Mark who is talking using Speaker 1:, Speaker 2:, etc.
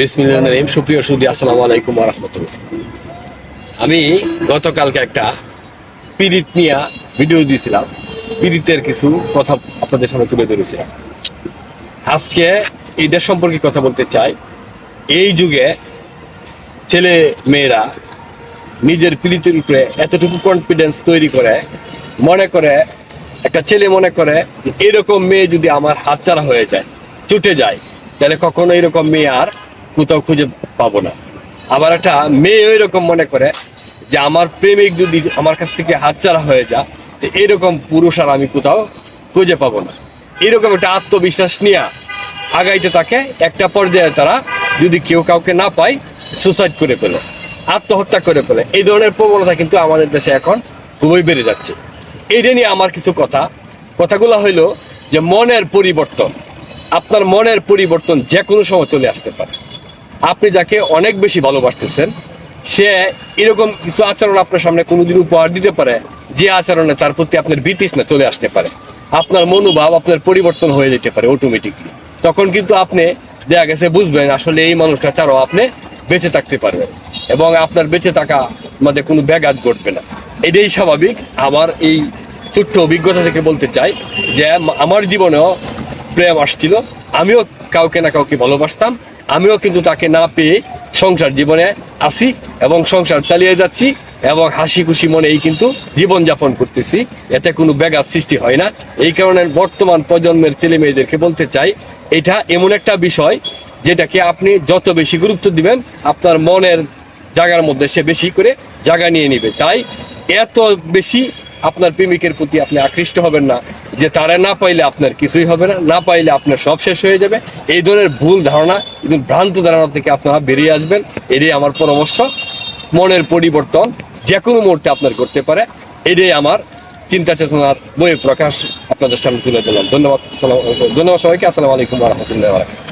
Speaker 1: বিসমিল্লাহ রহিম, সুপ্রিয় সুদী, আসসালামু আলাইকুম রহমতুল্লাহ। আমি গতকালকে একটা পিরিত নিয়ে ভিডিও দিয়েছিলাম। পিরিতের কিছু কথা আপনাদের সামনে তুলে ধরেছিলাম আজকে এইটার সম্পর্কে কথা বলতে চাই। এই যুগে ছেলে মেয়েরা নিজের পিরিতের উপরে এতটুকু কনফিডেন্স তৈরি করে, মনে করে, একটা ছেলে মনে করে এরকম মেয়ে যদি আমার হাতছাড়া হয়ে যায়, চুটে যায়, তাহলে কখনো এরকম মেয়ে আর কোথাও খুঁজে পাবো না। আবার একটা মেয়ে এরকম মনে করে যে আমার প্রেমিক যদি আমার কাছ থেকে হাতছাড়া হয়ে যায়, তো এরকম পুরুষ আর আমি কোথাও খুঁজে পাবো না। এরকম একটা আত্মবিশ্বাস নিয়ে আগাইতে থাকে একটা পর্যায়ে তারা যদি কেউ কাউকে না পায় সুসাইড করে ফেলে, আত্মহত্যা করে ফেলে। এই ধরনের প্রবণতা কিন্তু আমাদের দেশে এখন খুবই বেড়ে যাচ্ছে। এইটা নিয়ে আমার কিছু কথা। কথাগুলো হইল যে মনের পরিবর্তন, আপনার মনের পরিবর্তন যে কোনো সময় চলে আসতে পারে। আপনি যাকে অনেক বেশি ভালোবাসতেছেন, সে এরকম কিছু আচরণ আপনার সামনে কোনোদিন উপহার দিতে পারে, যে আচরণে তার প্রতি আপনার বিতৃষ্ণা চলে আসতে পারে। আপনার মনোভাব, আপনার পরিবর্তন হয়ে যেতে পারে অটোমেটিকলি তখন কিন্তু আপনি দেখা গেছে বুঝবেন আসলে এই মানুষটা ছাড়াও আপনি বেঁচে থাকতে পারবেন এবং আপনার বেঁচে থাকা মধ্যে কোনো ব্যাঘাত ঘটবে না। এটাই স্বাভাবিক। আমার এই ছোট্ট অভিজ্ঞতা থেকে বলতে চাই যে, আমার জীবনেও প্রেম আসছিল। আমিও কাউকে না কাউকে ভালোবাসতাম, আমিও কিন্তু তাকে না পেয়ে সংসার জীবনে আসি এবং সংসার চালিয়ে যাচ্ছি এবং হাসি খুশি মনেই কিন্তু জীবনযাপন করতেছি। এতে কোনো ব্যাঘাত সৃষ্টি হয় না। এই কারণে বর্তমান প্রজন্মের ছেলে মেয়েদেরকে বলতে চাই, এটা এমন একটা বিষয় যেটাকে আপনি যত বেশি গুরুত্ব দিবেন, আপনার মনের জায়গার মধ্যে সে বেশি করে জায়গা নিয়ে নিবে। তাই এত বেশি আপনার প্রেমিকের প্রতি আপনি আকৃষ্ট হবেন না, যে তারা না পাইলে আপনার কিছুই হবে না না পাইলে আপনার সব শেষ হয়ে যাবে। এই ধরনের ভুল ধারণা এবং ভ্রান্ত ধারণা থেকে আপনারা বেরিয়ে আসবেন। এটাই আমার পরামর্শ। মনের পরিবর্তন যে কোনো মুহূর্তে আপনার করতে পারে। এটাই আমার চিন্তা চেতনার বই প্রকাশ আপনাদের সামনে তুলে দিলাম ধন্যবাদ। ধন্যবাদ সবাইকে। আসসালামু আলাইকুম রহমতুল্লাহ